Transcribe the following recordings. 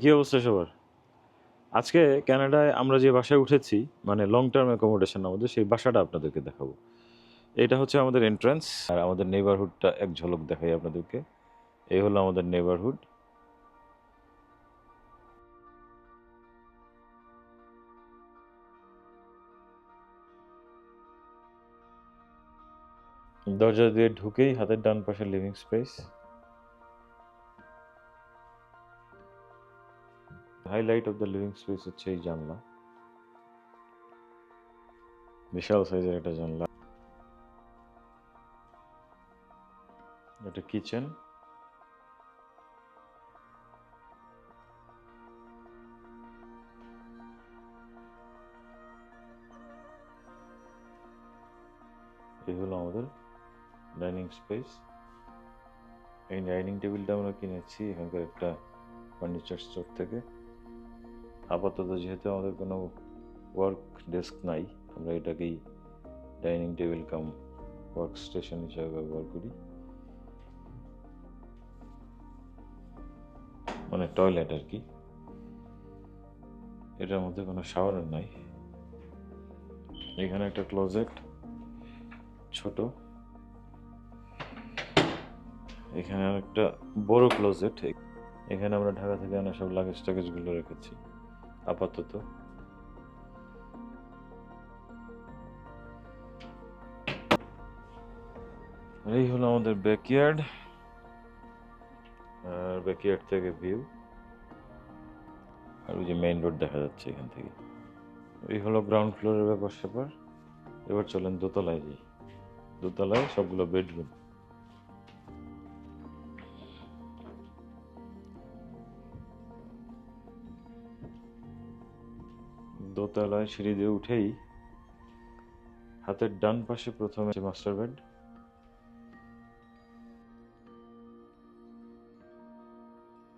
কি অবস্থা সবার? আজকে কানাডায় আমরা যে বাসায় উঠেছি মানে লং টার্ম অ্যাকোমোডেশন আমাদের, সেই বাসাটা আপনাদেরকে দেখাবো। এটা হচ্ছে আমাদের এন্ট্রান্স আর আমাদের নেবারহুডটা এক ঝলক দেখাই আপনাদেরকে। এই হলো আমাদের নেবারহুড দরজা দিয়ে ঢুকেই হাতের ডান পাশে living space highlight of the living space হচ্ছে এই জানলা। বিশাল সাইজের একটা জানলা। এটা কিচেন এই হলো আমাদের ডাইনিং স্পেস এই ডাইনিং টেবিলটা আমরা কিনেছি এখানকার একটা ফার্নিচার স্টোর থেকে। আপাতত যেহেতু আমাদের কোনো ওয়ার্ক ডেস্ক নাই, আমরা এটাকেই dining table cum work station হিসাবে ব্যবহার করি। মানে টয়লেট আর কি। এটার মধ্যে কোনো শাওয়ার নাই। এখানে একটা ক্লোজেট ছোট। এখানে একটা বড় ক্লোজেট এখানে আমরা ঢাকা থেকে আনা সব লাগেজ টাগেজগুলো রেখেছি। আপাতত। এই হলো আমাদের ব্যাকইয়ার্ড আর ব্যাকইয়ার্ড থেকে ভিউ আর ওই যে মেইন রোড দেখা যাচ্ছে এখান থেকে। এই হলো গ্রাউন্ড ফ্লোরের ব্যাপার স্যাপার এবার চলেন দোতলায় যাই। দোতলায় সবগুলো বেডরুম দোতলায় সিঁড়ি দিয়ে উঠেই হাতের ডান পাশে প্রথমে মাস্টার বেড,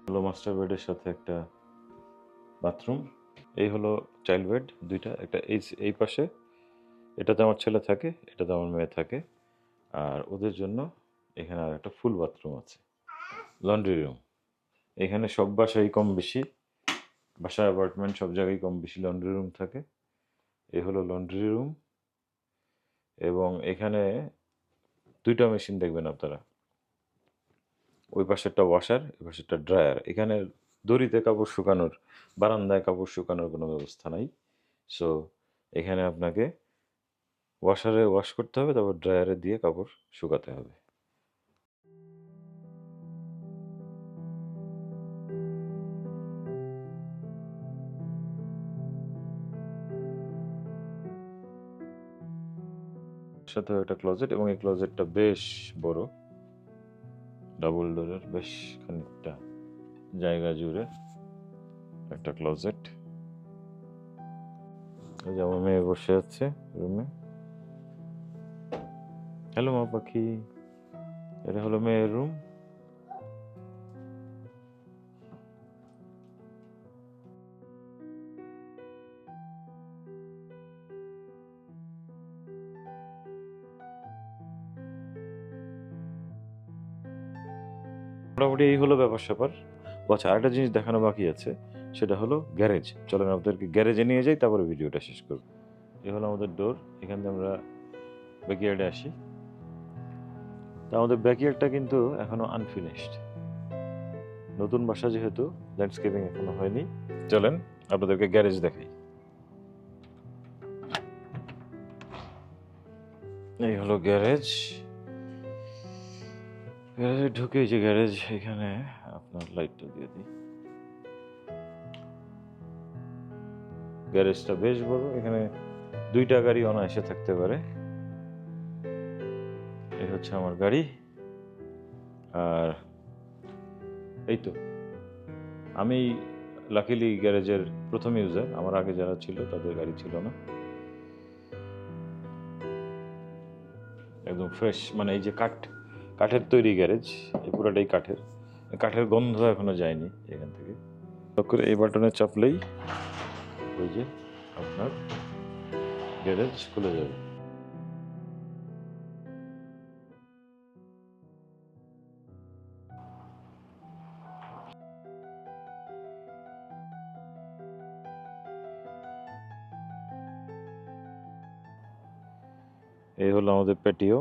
হলো মাস্টার বেডের সাথে একটা বাথরুম। এই হলো চাইল্ড বেড দুইটা, একটা এই এই পাশে। এটাতে আমার ছেলে থাকে, এটাতে আমার মেয়ে থাকে। আর ওদের জন্য এখানে আর একটা ফুল বাথরুম আছে। Laundry room. এখানে সব বাসায় কম বেশি। বাসা অ্যাপার্টমেন্ট সব জায়গায় কম বেশি লন্ড্রি রুম থাকে। এই হলো লন্ড্রি রুম এবং এখানে দুইটা মেশিন দেখবেন আপনারা। ওই পাশেরটা ওয়াশার এই পাশেরটা ড্রায়ার এখানে দড়িতে কাপড় শুকানোর, বারান্দায় কাপড় শুকানোর কোনো ব্যবস্থা নাই। সো এখানে আপনাকে ওয়াশারে ওয়াশ করতে হবে, তারপর ড্রায়ারে দিয়ে কাপড় শুকাতে হবে। সাথে একটা ক্লোজেট এবং এই ক্লোজেটটা বেশ বড়। ডাবল ডোরের বেশ খানিকটা জায়গা জুড়ে একটা ক্লোজেট এই যে আমার মেয়ে বসে আছে রুমে হ্যালো মা পাখি। এটা হলো মেয়ের রুম মোটামুটি এই হলো ব্যাপার স্যাপার। আচ্ছা আরেকটা জিনিস দেখানো বাকি আছে, সেটা হলো গ্যারেজ। চলেন আপনাদেরকে গ্যারেজে নিয়ে যাই, তারপরে ভিডিওটা শেষ করব। এ হলো আমাদের ডোর এখান থেকে আমরা ব্যাকইয়ার্ডে আসি। তা আমাদের ব্যাকইয়ার্ডটা কিন্তু এখনও আনফিনিশড নতুন বাসা যেহেতু ল্যান্ডস্কেপিং এখনও হয়নি। চলেন, আপনাদেরকে গ্যারেজ দেখাই। এই হলো গ্যারেজ। গ্যারেজে ঢুকে যে গ্যারেজ এখানে আপনার লাইটটা দিয়ে দিই। গ্যারেজটা বেশ বড়, এখানে দুইটা গাড়ি অনায়াসে থাকতে পারে। এই হচ্ছে আমার গাড়ি। আর এই তো, আমি লাকিলি গ্যারেজের প্রথম ইউজার আমার আগে যারা ছিল তাদের গাড়ি ছিল না। একদম ফ্রেশ মানে এই যে কাঠ কাঠের তৈরি গ্যারেজ, এই পুরোটাই কাঠের। কাঠের গন্ধ এখনও যায়নি এখান থেকে। করে এই বাটনে চাপলেই ওই যে আপনার গ্যারেজ খুলে যাবে। এই হলো আমাদের পেটিও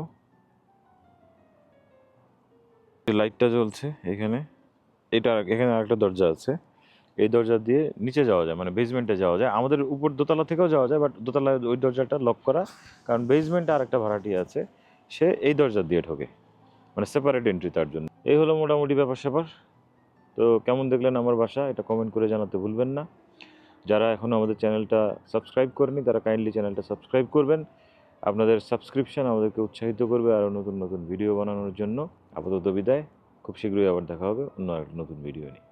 লাইটটা জ্বলছে এখানে, এটা এখানে আরেকটা দরজা আছে। এই দরজা দিয়ে নিচে যাওয়া যায় মানে বেসমেন্টে যাওয়া যায়। আমাদের উপর দোতলা থেকেও যাওয়া যায় বাট দোতলায় ওই দরজাটা লক করা, কারণ বেসমেন্টে আর একটা ভাড়াটি আছে, সে এই দরজা দিয়ে ঢোকে মানে সেপারেট এন্ট্রি তার জন্য। এই হলো মোটামুটি ব্যাপার স্যাপার তো কেমন দেখলেন আমার বাসা, এটা কমেন্ট করে জানাতে ভুলবেন না। যারা এখনও আমাদের চ্যানেলটা সাবস্ক্রাইব করেনি, তারা কাইন্ডলি চ্যানেলটা সাবস্ক্রাইব করবেন। আপনাদের সাবস্ক্রিপশান আমাদেরকে উৎসাহিত করবে আরও নতুন নতুন ভিডিও বানানোর জন্য। আপাতত বিদায়। খুব শীঘ্রই আবার দেখা হবে অন্য একটা নতুন ভিডিও নিয়ে।